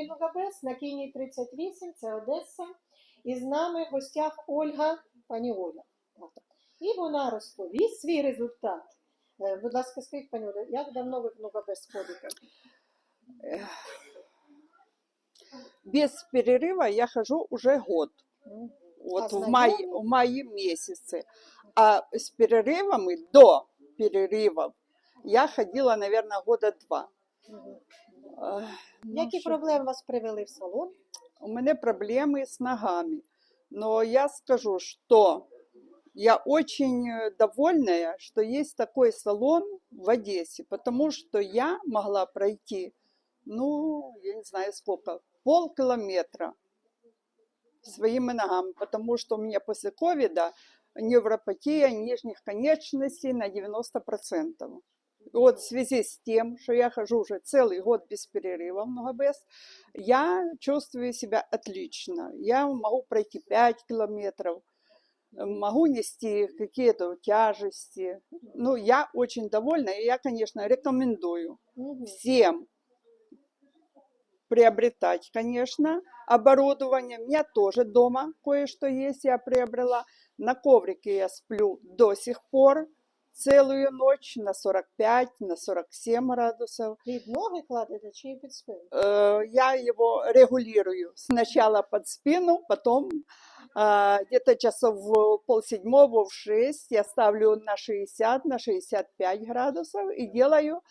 Лугабес на Кінії 38, це Одеса. І з нами в гостях Ольга, пані Оля. Так. І вона розповість свій результат. Е, Будь ласка, скажіть, пані Оля, як давно ви в Лугабес ходите? Без перерыва я хожу уже год. Мгм. Вот А в мае, знакомы? в мае месяце. А с перерывами до перерывов я ходила, наверное, года два. Мгм. Ну, Які що- проблеми вас привели в салон? У меня проблемы с ногами. Но я скажу, что я очень э, довольная, что есть такой салон в Одессе, потому что я могла пройти, ну, я не знаю сколько, полкилометра своими ногами, потому что у меня после ковида невропатия нижних конечностей на 90%. Вот в связи с тем, что я хожу уже целый год без перерыва в Ногобес, я чувствую себя отлично. Я могу пройти 5 километров, могу нести какие-то тяжести. Ну, я очень довольна, и я, конечно, рекомендую всем приобретать, конечно, оборудование. У меня тоже дома кое-что есть, я приобрела. На коврике я сплю до сих пор целую ночь на 45, на 47 градусов. Під ноги кладете чи під спину? Э, Я его регулирую сначала под спину, потом а, где-то часов в полседьмого, в 6 я ставлю на 60, на 65 градусов и делаю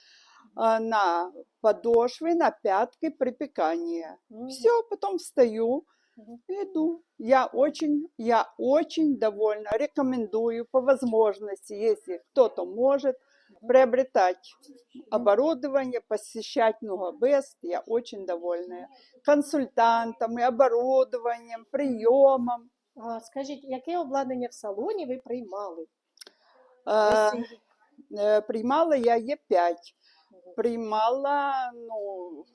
а, на подошвы, на пятки припекание. Мгм. Все, потом встаю иду. Я очень, я очень довольна. Рекомендую по возможности, если кто-то может, приобретать оборудование, посещать Нугабест. Я очень довольная. Консультантами, оборудованием, приемом. А скажіть, яке обладнання в салоні ви приймали? Ось э, Приймала я Е5. Мгм. Приймала, ну,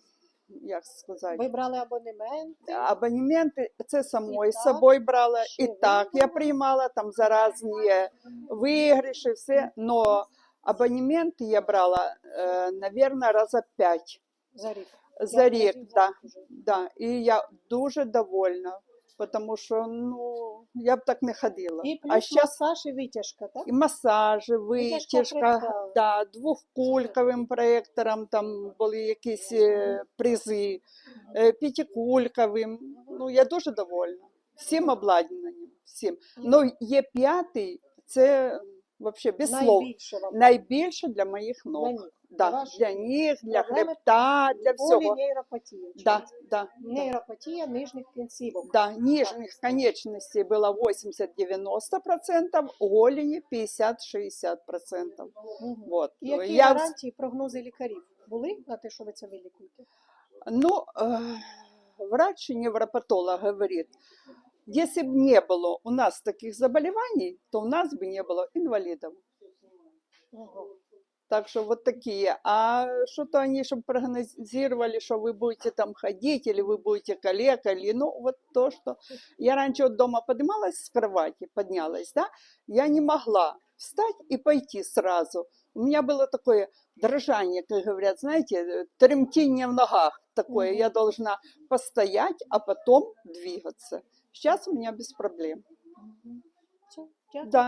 як сказати, Ви брали абонементи? Абонементи це самою І собою брала, ще і так я приймала там заразні вигріші, виграші, все. Но абонементи я брала, мабуть, наверное, раза п'ять За рік. за рік. так. Да, да. І я дуже довольна, тому що ну, я б так не ходила. І плюс а зараз масаж і витяжка, так? і масажі, Витяжка витяжка, да, двохкульковим проєктором там були якісь е, призи, е, п'ятикульковим. Ну, я дуже довольна. Всім обладнанням. Всім. Ну, є п'ятий, це взагалі без слов. Найбільше вам Найбільше для моїх ног. для ніг. Да, Ваш- для ніг, для хребта, для всього. Полінейропатія. Да, да, да. Нейропатія нижніх кінцівок. Да, нижних конечностей было 80-90%, голени 50-60%. Мгм. Вот. Які Я, гарантії, прогнози лікарів були на те, що ви це вилікуєте? ну, э, врач-невропатолог говорит, если бы не было у нас таких заболеваний, то у нас бы не было инвалидов. Так что вот такие. А что-то они, чтобы прогнозировали, что вы будете там ходить, или вы будете калекой, или ну вот то, что... Я раньше вот дома поднималась с кровати, поднялась, да, я не могла встать и пойти сразу. У меня было такое дрожание, как говорят, знаете, тремтение в ногах такое. Я должна постоять, а потом двигаться. Сейчас у меня без проблем. Все. Да,